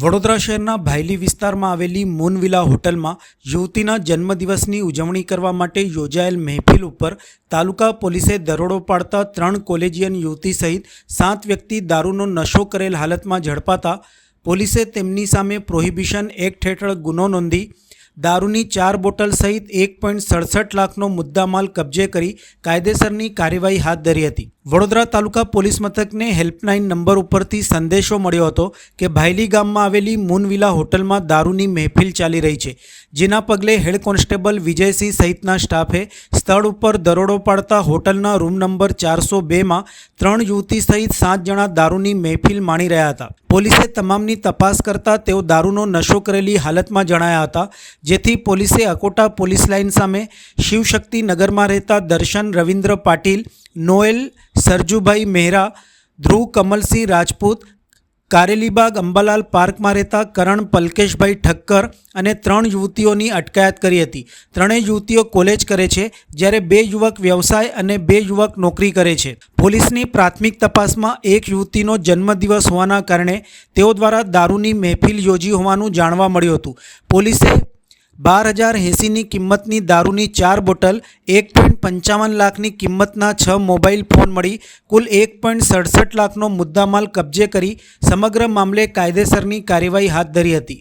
વડોદરા શહેરના ભાયલી વિસ્તારમાં આવેલી મોનવિલા હોટલમાં યુવતીના જન્મદિવસની ઉજવણી કરવા માટે યોજાયેલ મહેફિલ ઉપર તાલુકા પોલીસે દરોડો પાડતા ત્રણ કોલેજિયન યુવતી સહિત સાત વ્યક્તિ દારૂનો નશો કરેલ હાલતમાં ઝડપાતા પોલીસે તેમની સામે પ્રોહિબિશન એક્ટ હેઠળ ગુનો નોંધી દારૂની ચાર બોટલ સહિત એક પોઈન્ટ સડસઠ લાખનો મુદ્દામાલ કબજે કરી કાયદેસરની કાર્યવાહી હાથ ધરી હતી. વડોદરા તાલુકા પોલીસ મથકને હેલ્પલાઇન નંબર ઉપરથી સંદેશો મળ્યો હતો કે ભાયલી ગામમાં આવેલી મૂનવિલા હોટલમાં દારૂની મહેફિલ ચાલી રહી છે, જેના પગલે હેડ કોન્સ્ટેબલ વિજયસિંહ સહિતના સ્ટાફે સ્થળ ઉપર દરોડો પાડતા હોટલના રૂમ નંબર ચારસો બેમાં ત્રણ યુવતી સહિત સાત જણા દારૂની મહેફિલ માણી રહ્યા હતા. પોલીસે તમામની તપાસ કરતા તેઓ દારૂનો નશો કરેલી હાલતમાં જણાયા હતા, જેથી પોલીસે અકોટા પોલીસ લાઇન સામે શિવશક્તિ નગરમાં રહેતા દર્શન રવિન્દ્ર પાટીલ, નોએલ સરજુભાઈ મહેરા, ધ્રુવ કમલસિંહ રાજપૂત કારેલીબાગ અંબાલાલ પાર્કમાં રહેતા કરણ પલકેશભાઈ ઠક્કર અને ત્રણ યુવતીઓની અટકાયત કરી હતી. ત્રણેય યુવતીઓ કોલેજ કરે છે, જ્યારે બે યુવક વ્યવસાય અને બે યુવક નોકરી કરે છે. પોલીસની પ્રાથમિક તપાસમાં એક યુવતીનો જન્મદિવસ હોવાના કારણે તેઓ દ્વારા દારૂની મહેફિલ યોજી હોવાનું જાણવા મળ્યું હતું. પોલીસે બાર હજાર એંસીની કિંમતની દારૂની ચાર બોટલ, એક પોઈન્ટ પંચાવન લાખની કિંમતના છ મોબાઈલ ફોન મળી, કુલ એક પોઈન્ટ સડસઠ લાખનો મુદ્દામાલ કબજે કરી સમગ્ર મામલે કાયદેસરની કાર્યવાહી હાથ ધરી હતી.